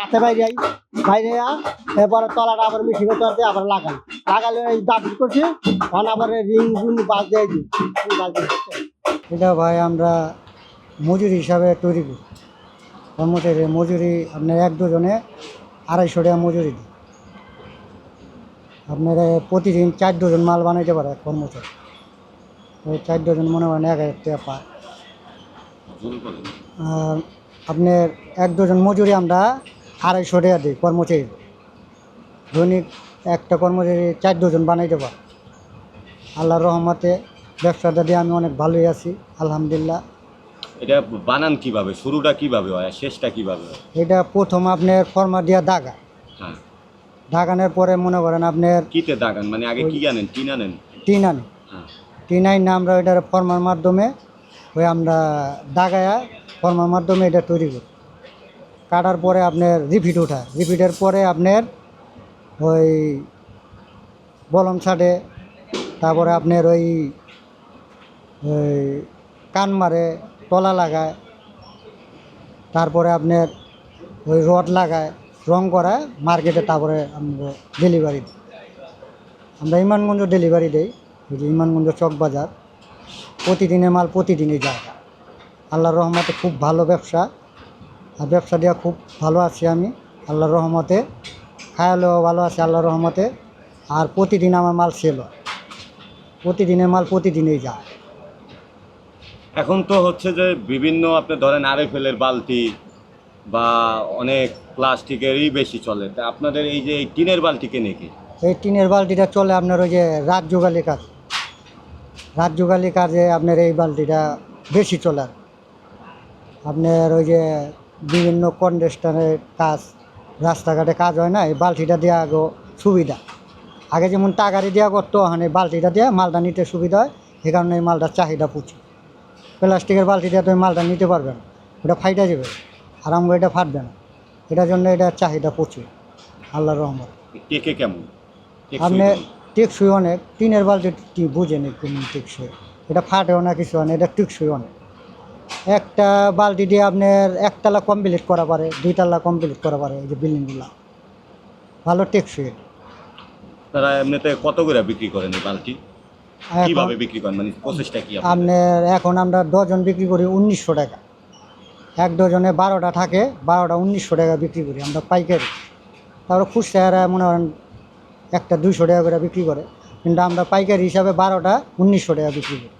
হাতে বাইরে বাইরে এরপরে তলাটা আবার মেশিনে চড়তে আবার লাগাই। লাগালে এই দাবি করছি তখন আবার রিং রিং বাজ দিয়ে দিই। বাজ এটা ভাই আমরা মজুরি হিসাবে তৈরি করি। কর্মচারী মজুরি আপনার এক দুজনে আড়াইশো টাকা মজুরি দিই। আপনারা প্রতিদিন চার ডজন মাল বানাইতে পারে কর্মচারী। ওই চার ডজন মনে করেন এক হাজার টাকা পায়। আপনার এক ডজন মজুরি আমরা আড়াইশো টাকা দিই কর্মচারী। দৈনিক একটা কর্মচারী চার ডজন বানাইতে পারে আল্লাহর রহমতে ব্যবসাটা দিয়ে আমি অনেক ভালোই আছি আলহামদুলিল্লাহ। এটা বানান কীভাবে শুরুটা কীভাবে হয় শেষটা কীভাবে হয়? এটা প্রথম আপনার ফর্মা দিয়া দাগা। হ্যাঁ। দাগানোর পরে মনে করেন আপনার কিতে দাগান? মানে আগে কি আনেন টিন আনেন? টিন আনি। হ্যাঁ। টিন আইন আমরা এটার ফর্মার মাধ্যমে ওই আমরা দাগায়া ফর্মার মাধ্যমে এটা তৈরি করি। কাটার পরে আপনার রিপিট ওঠা রিপিটের পরে আপনার ওই বলম ছাড়ে তারপরে আপনার ওই ওই কান মারে, তলা লাগায়, তারপরে আপনার ওই রড লাগায়, রং করায়, মার্কেটে তারপরে আমরা ডেলিভারি দিই। আমরা ইমানগঞ্জ ডেলিভারি দেই ওই যে ইমানগঞ্জ চক বাজার। প্রতিদিনের মাল প্রতিদিনই যায়। আল্লাহর রহমতে খুব ভালো ব্যবসা। আর ব্যবসা দেওয়া খুব ভালো আছি আমি আল্লাহর রহমতে। খায়ালেও ভালো আছে আল্লাহর রহমতে। আর প্রতিদিন আমার মাল সেল প্রতিদিনের মাল প্রতিদিনই যায়। এখন তো হচ্ছে যে বিভিন্ন আপনি ধরেন আরএফএলের বালতি বা অনেক প্লাস্টিকেরই বেশি চলে। তা আপনাদের এই যে এই টিনের বালতি কেনে কি? এই টিনের বালতিটা চলে আপনার ওই যে রাত যোগালি কাজ। রাত যোগালি কাজে আপনার এই বালতিটা বেশি চলে। আপনার ওই যে বিভিন্ন কন্ডেস্টারের কাজ রাস্তাঘাটে কাজ হয় না এই বালতিটা দেওয়া আগে সুবিধা। আগে যেমন টাকারি দেওয়া করতো ওখানে বালতিটা দেওয়া মালটা নিতে সুবিধা হয় এই কারণে এই মালটার চাহিদা প্রচুর। প্লাস্টিকের বালতি দিয়ে তুমি মালটা নিতে পারবে না ওটা ফাইটা যাবে আর আমরা এটা ফাটবে না। এটার জন্য এটা চাহিদা প্রচুর আল্লাহর রহমত। টেকে কেমন? আপনি টেকসই অনেক টিনের বালতি বুঝেন কেমন টেকসই। এটা ফাটেও না কিছু অনেক এটা টেকসই অনেক। একটা বালতি দিয়ে আপনার একতলা কমপ্লিট করা পারে দুইতলা কমপ্লিট করা পারে এই যে বিল্ডিংগুলো ভালো টেকসই। তারা এমনিতে কত করে বিক্রি করেন এই বালতি? কীভাবে বিক্রি করেন? মানে প্রসেসটা কি আপনার এখন আমরা ডজন বিক্রি করি উনিশশো টাকা। এক ডজনে বারোটা থাকে বারোটা উনিশশো টাকা বিক্রি করি আমরা পাইকারি। তারপরে খুচরা মনে করেন একটা দুইশো টাকা করে বিক্রি করে। কিন্তু আমরা পাইকারি হিসাবে বারোটা উনিশশো টাকা বিক্রি করি।